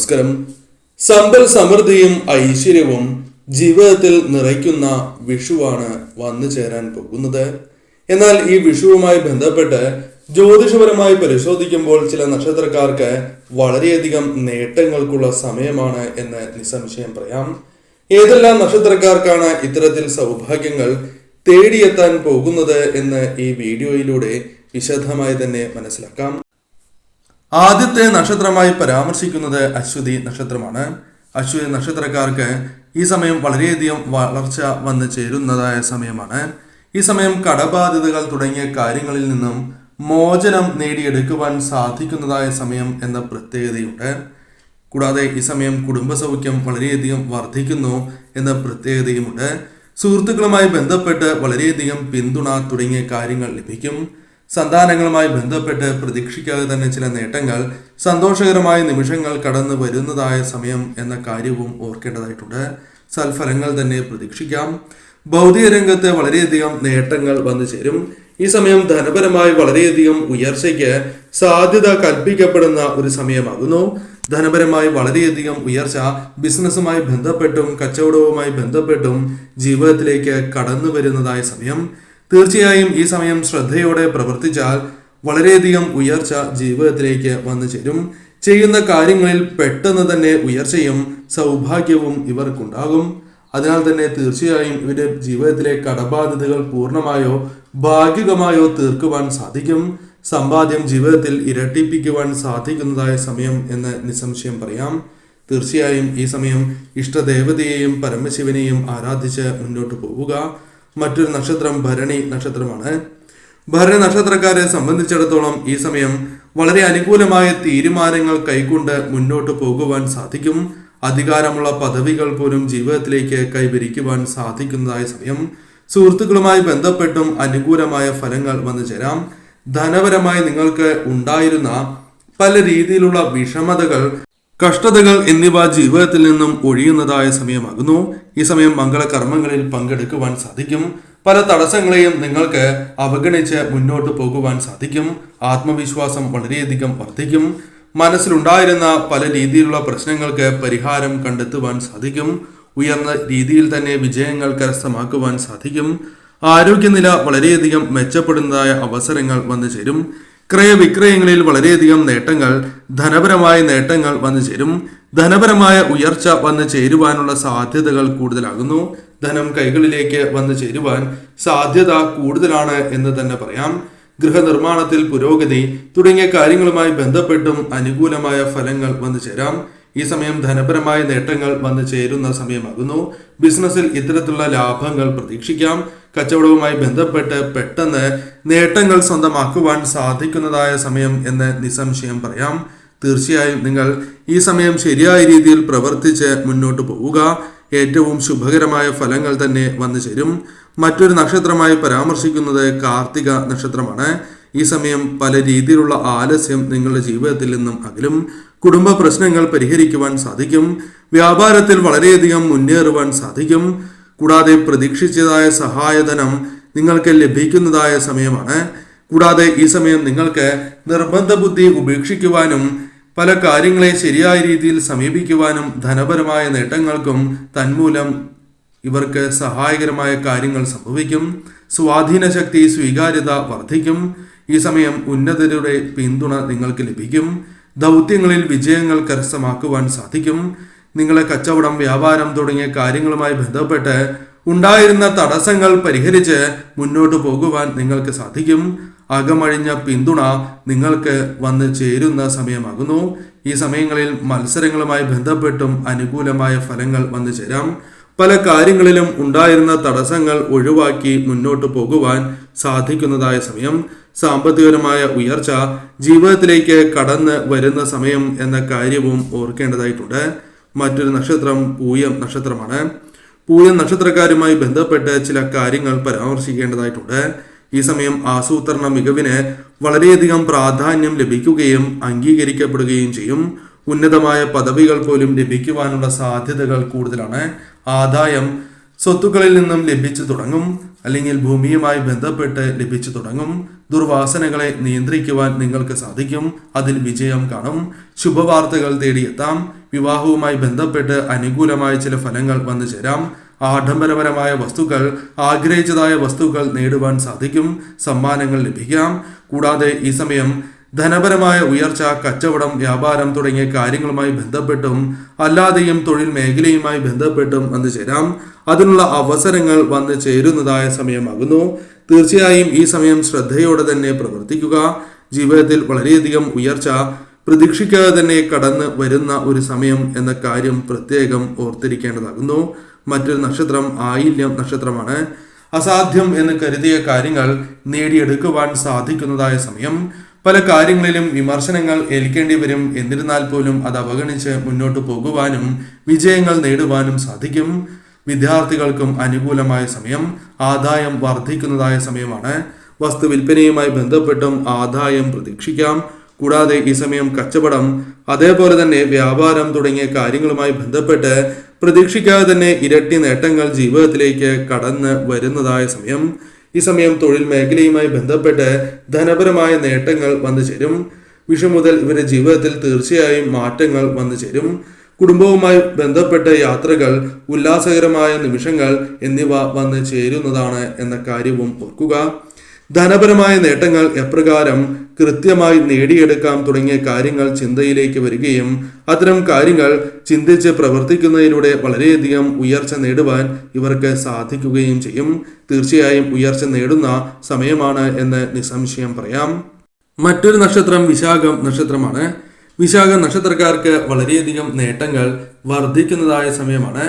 നമസ്കാരം. സമ്പൽ സമൃദ്ധിയും ഐശ്വര്യവും ജീവിതത്തിൽ നിറയ്ക്കുന്ന വിഷുവാണ് വന്നു ചേരാൻ പോകുന്നത്. എന്നാൽ ഈ വിഷുവുമായി ബന്ധപ്പെട്ട് ജ്യോതിഷപരമായി പരിശോധിക്കുമ്പോൾ ചില നക്ഷത്രക്കാർക്ക് വളരെയധികം നേട്ടങ്ങൾക്കുള്ള സമയമാണ് എന്ന് നിസ്സംശയം പറയാം. ഏതെല്ലാം നക്ഷത്രക്കാർക്കാണ് ഇത്തരത്തിൽ സൗഭാഗ്യങ്ങൾ തേടിയെത്താൻ പോകുന്നത് എന്ന് ഈ വീഡിയോയിലൂടെ വിശദമായി തന്നെ മനസ്സിലാക്കാം. ആദ്യത്തെ നക്ഷത്രമായി പരാമർശിക്കുന്നത് അശ്വതി നക്ഷത്രമാണ്. അശ്വതി നക്ഷത്രക്കാർക്ക് ഈ സമയം വളരെയധികം വളർച്ച വന്നു ചേരുന്നതായ സമയമാണ്. ഈ സമയം കടബാധ്യതകൾ തുടങ്ങിയ കാര്യങ്ങളിൽ നിന്നും മോചനം നേടിയെടുക്കുവാൻ സാധിക്കുന്നതായ സമയം എന്ന പ്രത്യേകതയുണ്ട്. കൂടാതെ ഈ സമയം കുടുംബസൗഖ്യം വളരെയധികം വർദ്ധിക്കുന്നു എന്ന പ്രത്യേകതയുമുണ്ട്. സുഹൃത്തുക്കളുമായി ബന്ധപ്പെട്ട് വളരെയധികം പിന്തുണ തുടങ്ങിയ കാര്യങ്ങൾ ലഭിക്കും. സന്താനങ്ങളുമായി ബന്ധപ്പെട്ട് പ്രതീക്ഷിക്കാതെ തന്നെ ചില നേട്ടങ്ങൾ സന്തോഷകരമായ നിമിഷങ്ങൾ കടന്നു വരുന്നതായ സമയം എന്ന കാര്യവും ഓർക്കേണ്ടതായിട്ടുണ്ട്. സൽഫലങ്ങൾ തന്നെ പ്രതീക്ഷിക്കാം. ഭൗതിക രംഗത്ത് വളരെയധികം നേട്ടങ്ങൾ വന്നു ചേരും. ഈ സമയം ധനപരമായി വളരെയധികം ഉയർച്ചയ്ക്ക് സാധ്യത കൽപ്പിക്കപ്പെടുന്ന ഒരു സമയമാകുന്നു. ധനപരമായി വളരെയധികം ഉയർച്ച ബിസിനസ്സുമായി ബന്ധപ്പെട്ടും കച്ചവടവുമായി ബന്ധപ്പെട്ടും ജീവിതത്തിലേക്ക് കടന്നു വരുന്നതായ സമയം. തീർച്ചയായും ഈ സമയം ശ്രദ്ധയോടെ പ്രവർത്തിച്ചാൽ വളരെയധികം ഉയർച്ച ജീവിതത്തിലേക്ക് വന്നു ചേരും. ചെയ്യുന്ന കാര്യങ്ങളിൽ പെട്ടെന്ന് തന്നെ ഉയർച്ചയും സൗഭാഗ്യവും ഇവർക്കുണ്ടാകും. അതിനാൽ തന്നെ തീർച്ചയായും ഇവരുടെ ജീവിതത്തിലെ കടബാധ്യതകൾ പൂർണമായോ ഭാഗികമായോ തീർക്കുവാൻ സാധിക്കും. സമ്പാദ്യം ജീവിതത്തിൽ ഇരട്ടിപ്പിക്കുവാൻ സാധിക്കുന്നതായ സമയം എന്ന് നിസ്സംശയം പറയാം. തീർച്ചയായും ഈ സമയം ഇഷ്ടദേവതയെയും പരമശിവനെയും ആരാധിച്ച് മുന്നോട്ട് പോവുക. മറ്റൊരു നക്ഷത്രം ഭരണി നക്ഷത്രമാണ്. ഭരണി നക്ഷത്രക്കാരെ സംബന്ധിച്ചിടത്തോളം ഈ സമയം വളരെ അനുകൂലമായ തീരുമാനങ്ങൾ കൈക്കൊണ്ട് മുന്നോട്ട് പോകുവാൻ സാധിക്കും. അധികാരമുള്ള പദവികൾ പോലും ജീവിതത്തിലേക്ക് കൈവരിക്കുവാൻ സാധിക്കുന്നതായ സമയം. സുഹൃത്തുക്കളുമായി ബന്ധപ്പെട്ടും അനുകൂലമായ ഫലങ്ങൾ വന്നു ചേരാം. ധനപരമായി നിങ്ങൾക്ക് ഉണ്ടായിരുന്ന പല രീതിയിലുള്ള വിഷമതകൾ കഷ്ടതകൾ എന്നിവ ജീവിതത്തിൽ നിന്നും ഒഴിയുന്നതായ സമയമാകുന്നു. ഈ സമയം മംഗളകർമ്മങ്ങളിൽ പങ്കെടുക്കുവാൻ സാധിക്കും. പല തടസ്സങ്ങളെയും നിങ്ങൾക്ക് അവഗണിച്ച് മുന്നോട്ട് പോകുവാൻ സാധിക്കും. ആത്മവിശ്വാസം വളരെയധികം വർദ്ധിക്കും. മനസ്സിലുണ്ടായിരുന്ന പല രീതിയിലുള്ള പ്രശ്നങ്ങൾക്ക് പരിഹാരം കണ്ടെത്തുവാൻ സാധിക്കും. ഉയർന്ന രീതിയിൽ തന്നെ വിജയങ്ങൾ കരസ്ഥമാക്കുവാൻ സാധിക്കും. ആരോഗ്യനില വളരെയധികം മെച്ചപ്പെടുന്നതായ അവസരങ്ങൾ വന്നു ചേരും ക്രയവിക്രയങ്ങളിൽ വളരെയധികം നേട്ടങ്ങൾ ധനപരമായ നേട്ടങ്ങൾ വന്നു ചേരും. ധനപരമായ ഉയർച്ച വന്നു ചേരുവാനുള്ള സാധ്യതകൾ കൂടുതലാകുന്നു. ധനം കൈകളിലേക്ക് വന്നു ചേരുവാൻ സാധ്യത കൂടുതലാണ് എന്ന് തന്നെ പറയാം. ഗൃഹനിർമ്മാണത്തിൽ പുരോഗതി തുടങ്ങിയ കാര്യങ്ങളുമായി ബന്ധപ്പെട്ടും അനുകൂലമായ ഫലങ്ങൾ വന്നു ചേരാം. ഈ സമയം ധനപരമായ നേട്ടങ്ങൾ വന്നു ചേരുന്ന സമയമാകുന്നു. ബിസിനസ്സിൽ ഇത്തരത്തിലുള്ള ലാഭങ്ങൾ പ്രതീക്ഷിക്കാം. കച്ചവടവുമായി ബന്ധപ്പെട്ട് പെട്ടെന്ന് നേട്ടങ്ങൾ സ്വന്തമാക്കുവാൻ സാധിക്കുന്നതായ സമയം എന്ന് നിസ്സംശയം പറയാം. തീർച്ചയായും നിങ്ങൾ ഈ സമയം ശരിയായ രീതിയിൽ പ്രവർത്തിച്ച് മുന്നോട്ട് പോവുക. ഏറ്റവും ശുഭകരമായ ഫലങ്ങൾ തന്നെ വന്നു ചേരും. മറ്റൊരു നക്ഷത്രമായി പരാമർശിക്കുന്നത് കാർത്തിക നക്ഷത്രമാണ്. ഈ സമയം പല രീതിയിലുള്ള ആലസ്യം നിങ്ങളുടെ ജീവിതത്തിൽ നിന്നും അകലും. കുടുംബ പ്രശ്നങ്ങൾ പരിഹരിക്കുവാൻ സാധിക്കും. വ്യാപാരത്തിൽ വളരെയധികം മുന്നേറുവാൻ സാധിക്കും. കൂടാതെ പ്രതീക്ഷിച്ചതായ സഹായധനം നിങ്ങൾക്ക് ലഭിക്കുന്നതായ സമയമാണ്. കൂടാതെ ഈ സമയം നിങ്ങൾക്ക് നിർബന്ധ ബുദ്ധി ഉപേക്ഷിക്കുവാനും പല കാര്യങ്ങളെ ശരിയായ രീതിയിൽ സമീപിക്കുവാനും ധനപരമായ നേട്ടങ്ങൾക്കും തന്മൂലം ഇവർക്ക് സഹായകരമായ കാര്യങ്ങൾ സംഭവിക്കും. സ്വാധീന ശക്തി സ്വീകാര്യത വർദ്ധിക്കും. ഈ സമയം ഉന്നതരുടെ പിന്തുണ നിങ്ങൾക്ക് ലഭിക്കും. ദൗത്യങ്ങളിൽ വിജയങ്ങൾ കരസ്ഥമാക്കുവാൻ സാധിക്കും. നിങ്ങളെ കച്ചവടം വ്യാപാരം തുടങ്ങിയ കാര്യങ്ങളുമായി ബന്ധപ്പെട്ട് ഉണ്ടായിരുന്ന തടസ്സങ്ങൾ പരിഹരിച്ച് മുന്നോട്ട് പോകുവാൻ നിങ്ങൾക്ക് സാധിക്കും. അകമഴിഞ്ഞ പിന്തുണ നിങ്ങൾക്ക് വന്ന് ചേരുന്ന സമയമാകുന്നു. ഈ സമയങ്ങളിൽ മത്സരങ്ങളുമായി ബന്ധപ്പെട്ടും അനുകൂലമായ ഫലങ്ങൾ വന്നു ചേരാം. പല കാര്യങ്ങളിലും ഉണ്ടായിരുന്ന തടസ്സങ്ങൾ ഒഴിവാക്കി മുന്നോട്ട് പോകുവാൻ സാധിക്കുന്നതായ സമയം. സാമ്പത്തികപരമായ ഉയർച്ച ജീവിതത്തിലേക്ക് കടന്ന് വരുന്ന സമയം എന്ന കാര്യവും ഓർക്കേണ്ടതായിട്ടുണ്ട്. മറ്റൊരു നക്ഷത്രം പൂയം നക്ഷത്രമാണ്. പൂയം നക്ഷത്രക്കാരുമായി ബന്ധപ്പെട്ട് ചില കാര്യങ്ങൾ പരാമർശിക്കേണ്ടതായിട്ടുണ്ട്. ഈ സമയം ആസൂത്രണ മികവിന് വളരെയധികം പ്രാധാന്യം ലഭിക്കുകയും അംഗീകരിക്കപ്പെടുകയും ചെയ്യും. ഉന്നതമായ പദവികൾ പോലും ലഭിക്കുവാനുള്ള സാധ്യതകൾ കൂടുതലാണ്. ആദായം സ്വത്തുക്കളിൽ നിന്നും ലഭിച്ചു തുടങ്ങും അല്ലെങ്കിൽ ഭൂമിയുമായി ബന്ധപ്പെട്ട് ലഭിച്ചു തുടങ്ങും. ദുർവാസനകളെ നിയന്ത്രിക്കുവാൻ നിങ്ങൾക്ക് സാധിക്കും. അതിൽ വിജയം കാണും. ശുഭവാർത്തകൾ തേടിയെത്താം. വിവാഹവുമായി ബന്ധപ്പെട്ട് അനുകൂലമായ ചില ഫലങ്ങൾ വന്നു ചേരാം. ആഡംബരപരമായ വസ്തുക്കൾ ആഗ്രഹിച്ചതായ വസ്തുക്കൾ നേടുവാൻ സാധിക്കും. സമ്മാനങ്ങൾ ലഭിക്കാം. കൂടാതെ ഈ സമയം ധനപരമായ ഉയർച്ച കച്ചവടം വ്യാപാരം തുടങ്ങിയ കാര്യങ്ങളുമായി ബന്ധപ്പെട്ടും അല്ലാതെയും തൊഴിൽ മേഖലയുമായി ബന്ധപ്പെട്ടും വന്നു ചേരാം. അതിനുള്ള അവസരങ്ങൾ വന്നു ചേരുന്നതായ സമയമാകുന്നു. തീർച്ചയായും ഈ സമയം ശ്രദ്ധയോടെ തന്നെ പ്രവർത്തിക്കുക. ജീവിതത്തിൽ വളരെയധികം ഉയർച്ച പ്രതീക്ഷിക്കാതെ തന്നെ കടന്ന് വരുന്ന ഒരു സമയം എന്ന കാര്യം പ്രത്യേകം ഓർത്തിരിക്കേണ്ടതാകുന്നു. മറ്റൊരു നക്ഷത്രം ആയില്യം നക്ഷത്രമാണ്. അസാധ്യം എന്ന് കരുതിയ കാര്യങ്ങൾ നേടിയെടുക്കുവാൻ സാധിക്കുന്നതായ സമയം. പല കാര്യങ്ങളിലും വിമർശനങ്ങൾ ഏൽക്കേണ്ടി വരും. എന്നിരുന്നാൽ പോലും അത് അവഗണിച്ച് മുന്നോട്ട് പോകുവാനും വിജയങ്ങൾ നേടുവാനും സാധിക്കും. വിദ്യാർത്ഥികൾക്കും അനുകൂലമായ സമയം ആദായം വർദ്ധിക്കുന്നതായ സമയമാണ്. വസ്തു വിൽപ്പനയുമായി ബന്ധപ്പെട്ടും ആദായം പ്രതീക്ഷിക്കാം. കൂടാതെ ഈ സമയം കച്ചവടം അതേപോലെ തന്നെ വ്യാപാരം തുടങ്ങിയ കാര്യങ്ങളുമായി ബന്ധപ്പെട്ട് പ്രതീക്ഷിക്കാതെ തന്നെ ഇരട്ടി നേട്ടങ്ങൾ ജീവിതത്തിലേക്ക് കടന്ന് വരുന്നതായ സമയം. ഈ സമയം തൊഴിൽ മേഖലയുമായി ബന്ധപ്പെട്ട് ധനപരമായ നേട്ടങ്ങൾ വന്നു ചേരും. വിഷു മുതൽ ഇവരുടെ ജീവിതത്തിൽ തീർച്ചയായും മാറ്റങ്ങൾ വന്നു ചേരും. കുടുംബവുമായി ബന്ധപ്പെട്ട യാത്രകൾ ഉല്ലാസകരമായ നിമിഷങ്ങൾ എന്നിവ വന്നു ചേരുന്നതാണ് എന്ന കാര്യവും ഓർക്കുക. ധനപരമായ നേട്ടങ്ങൾ എപ്രകാരം കൃത്യമായി നേടിയെടുക്കാം തുടങ്ങിയ കാര്യങ്ങൾ ചിന്തയിലേക്ക് വരികയും അത്തരം കാര്യങ്ങൾ ചിന്തിച്ച് പ്രവർത്തിക്കുന്നതിലൂടെ വളരെയധികം ഉയർച്ച നേടുവാൻ ഇവർക്ക് സാധിക്കുകയും ചെയ്യും. തീർച്ചയായും ഉയർച്ച നേടുന്ന സമയമാണ് എന്ന് നിസ്സംശയം പറയാം. മറ്റൊരു നക്ഷത്രം വിശാഖം നക്ഷത്രമാണ്. വിശാഖ നക്ഷത്രക്കാർക്ക് വളരെയധികം നേട്ടങ്ങൾ വർദ്ധിക്കുന്നതായ സമയമാണ്.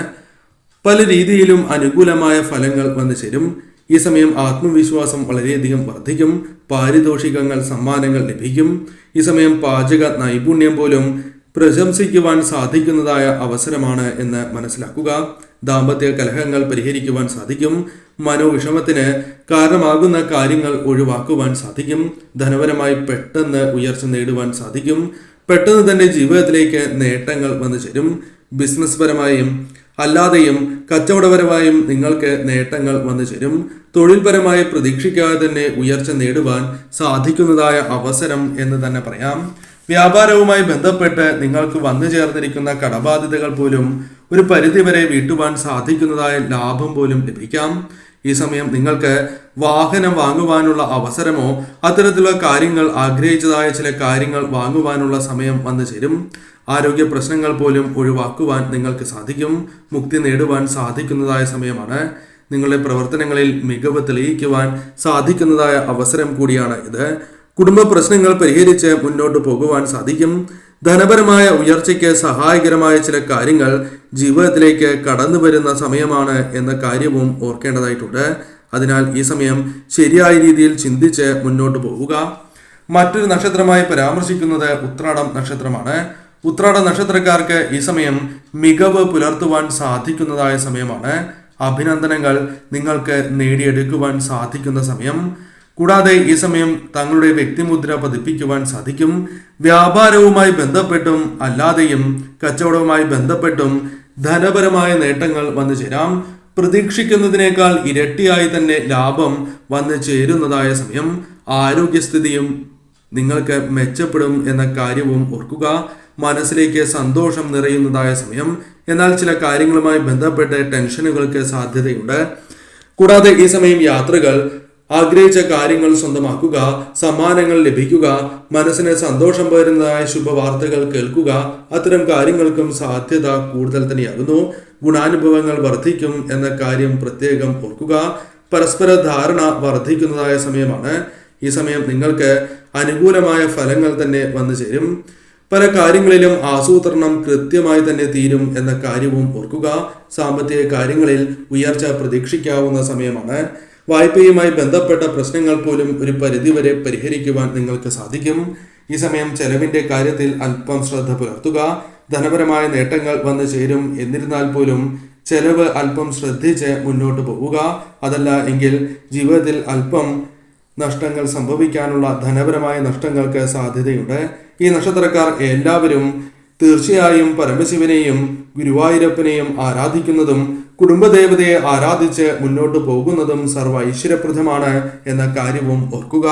പല രീതിയിലും അനുകൂലമായ ഫലങ്ങൾ വന്നു ചേരും. ഈ സമയം ആത്മവിശ്വാസം വളരെയധികം വർദ്ധിക്കും പാരിതോഷികങ്ങൾ സമ്മാനങ്ങൾ ലഭിക്കും. ഈ സമയം പാചക നൈപുണ്യം പോലും പ്രശംസിക്കുവാൻ സാധിക്കുന്നതായ അവസരമാണ് എന്ന് മനസ്സിലാക്കുക. ദാമ്പത്യ കലഹങ്ങൾ പരിഹരിക്കുവാൻ സാധിക്കും. മനോവിഷമത്തിന് കാരണമാകുന്ന കാര്യങ്ങൾ ഒഴിവാക്കുവാൻ സാധിക്കും. ധനപരമായി പെട്ടെന്ന് ഉയർച്ച നേടുവാൻ സാധിക്കും. പെട്ടെന്ന് തന്നെ ജീവിതത്തിലേക്ക് നേട്ടങ്ങൾ വന്നു ചേരും ബിസിനസ് പരമായും അല്ലാതെയും കച്ചവടപരമായും നിങ്ങൾക്ക് നേട്ടങ്ങൾ വന്നു ചേരും. തൊഴിൽപരമായി പ്രതീക്ഷിക്കാതെ തന്നെ ഉയർച്ച നേടുവാൻ സാധിക്കുന്നതായ അവസരം എന്ന് തന്നെ പറയാം. വ്യാപാരവുമായി ബന്ധപ്പെട്ട് നിങ്ങൾക്ക് വന്നു ചേർന്നിരിക്കുന്ന കടബാധ്യതകൾ പോലും ഒരു പരിധിവരെ വീട്ടുവാൻ സാധിക്കുന്നതായ ലാഭം പോലും ലഭിക്കാം. ഈ സമയം നിങ്ങൾക്ക് വാഹനം വാങ്ങുവാനുള്ള അവസരമോ അത്തരത്തിലുള്ള കാര്യങ്ങൾ ആഗ്രഹിച്ചതായ ചില കാര്യങ്ങൾ വാങ്ങുവാനുള്ള സമയം വന്നു ചേരും. ആരോഗ്യ പ്രശ്നങ്ങൾ പോലും ഒഴിവാക്കുവാൻ നിങ്ങൾക്ക് സാധിക്കും. മുക്തി നേടുവാൻ സാധിക്കുന്നതായ സമയമാണ്. നിങ്ങളുടെ പ്രവർത്തനങ്ങളിൽ മികവ് തെളിയിക്കുവാൻ സാധിക്കുന്നതായ അവസരം കൂടിയാണ് ഇത്. കുടുംബ പ്രശ്നങ്ങൾ പരിഹരിച്ച് മുന്നോട്ട് പോകുവാൻ സാധിക്കും. ധനപരമായ ഉയർച്ചയ്ക്ക് സഹായകരമായ ചില കാര്യങ്ങൾ ജീവിതത്തിലേക്ക് കടന്നു വരുന്ന സമയമാണ് എന്ന കാര്യവും ഓർക്കേണ്ടതായിട്ടുണ്ട്. അതിനാൽ ഈ സമയം ശരിയായ രീതിയിൽ ചിന്തിച്ച് മുന്നോട്ട് പോവുക. മറ്റൊരു നക്ഷത്രമായി പരാമർശിക്കുന്നത് ഉത്രാടം നക്ഷത്രമാണ്. ഉത്രാട നക്ഷത്രക്കാർക്ക് ഈ സമയം മികവ് പുലർത്തുവാൻ സാധിക്കുന്നതായ സമയമാണ്. അഭിനന്ദനങ്ങൾ നിങ്ങൾക്ക് നേടിയെടുക്കുവാൻ സാധിക്കുന്ന സമയം. കൂടാതെ ഈ സമയം തങ്ങളുടെ വ്യക്തിമുദ്ര പതിപ്പിക്കുവാൻ സാധിക്കും. വ്യാപാരവുമായി ബന്ധപ്പെട്ടും അല്ലാതെയും കച്ചവടവുമായി ബന്ധപ്പെട്ടും ധനപരമായ നേട്ടങ്ങൾ വന്നു ചേരാം. പ്രതീക്ഷിക്കുന്നതിനേക്കാൾ ഇരട്ടിയായി തന്നെ ലാഭം വന്നു ചേരുന്നതായ സമയം. ആരോഗ്യസ്ഥിതിയും നിങ്ങൾക്ക് മെച്ചപ്പെടും എന്ന കാര്യവും ഓർക്കുക. മനസ്സിലേക്ക് സന്തോഷം നിറയുന്നതായ സമയം. എന്നാൽ ചില കാര്യങ്ങളുമായി ബന്ധപ്പെട്ട ടെൻഷനുകൾക്ക് സാധ്യതയുണ്ട്. കൂടാതെ ഈ സമയം യാത്രകൾ ആഗ്രഹിച്ച കാര്യങ്ങൾ സ്വന്തമാക്കുക സമ്മാനങ്ങൾ ലഭിക്കുക മനസ്സിന് സന്തോഷം പകരുന്നതായ ശുഭവാർത്തകൾ കേൾക്കുക അത്തരം കാര്യങ്ങൾക്കും സാധ്യത കൂടുതൽ തന്നെയാകുന്നു. ഗുണാനുഭവങ്ങൾ വർദ്ധിക്കും എന്ന കാര്യം പ്രത്യേകം ഓർക്കുക. പരസ്പര ധാരണ വർദ്ധിക്കുന്നതായ സമയമാണ്. ഈ സമയം നിങ്ങൾക്ക് അനുകൂലമായ ഫലങ്ങൾ തന്നെ വന്നു ചേരും. പല കാര്യങ്ങളിലും ആസൂത്രണം കൃത്യമായി തന്നെ തീരും എന്ന കാര്യവും ഓർക്കുക. സാമ്പത്തിക കാര്യങ്ങളിൽ ഉയർച്ച പ്രതീക്ഷിക്കാവുന്ന സമയമാണ്. വായ്പയുമായി ബന്ധപ്പെട്ട പ്രശ്നങ്ങൾ പോലും ഒരു പരിധിവരെ പരിഹരിക്കുവാൻ നിങ്ങൾക്ക് സാധിക്കും. ഈ സമയം ചെലവിന്റെ കാര്യത്തിൽ അല്പം ശ്രദ്ധ പുലർത്തുക. ധനപരമായ നേട്ടങ്ങൾ വന്നു ചേരും. എന്നിരുന്നാൽ പോലും ചെലവ് അല്പം ശ്രദ്ധിച്ച് മുന്നോട്ട് പോവുക. അതല്ല എങ്കിൽ ജീവിതത്തിൽ അല്പം നഷ്ടങ്ങൾ സംഭവിക്കാനുള്ള ധനപരമായ നഷ്ടങ്ങൾക്ക് സാധ്യതയുണ്ട്. ഈ നക്ഷത്രക്കാർ എല്ലാവരും തീർച്ചയായും പരമശിവനെയും ഗുരുവായൂരപ്പനെയും ആരാധിക്കുന്നതും കുടുംബദേവതയെ ആരാധിച്ച് മുന്നോട്ട് പോകുന്നതും സർവ ഐശ്വര്യപ്രദമാണ് എന്ന കാര്യവും ഓർക്കുക.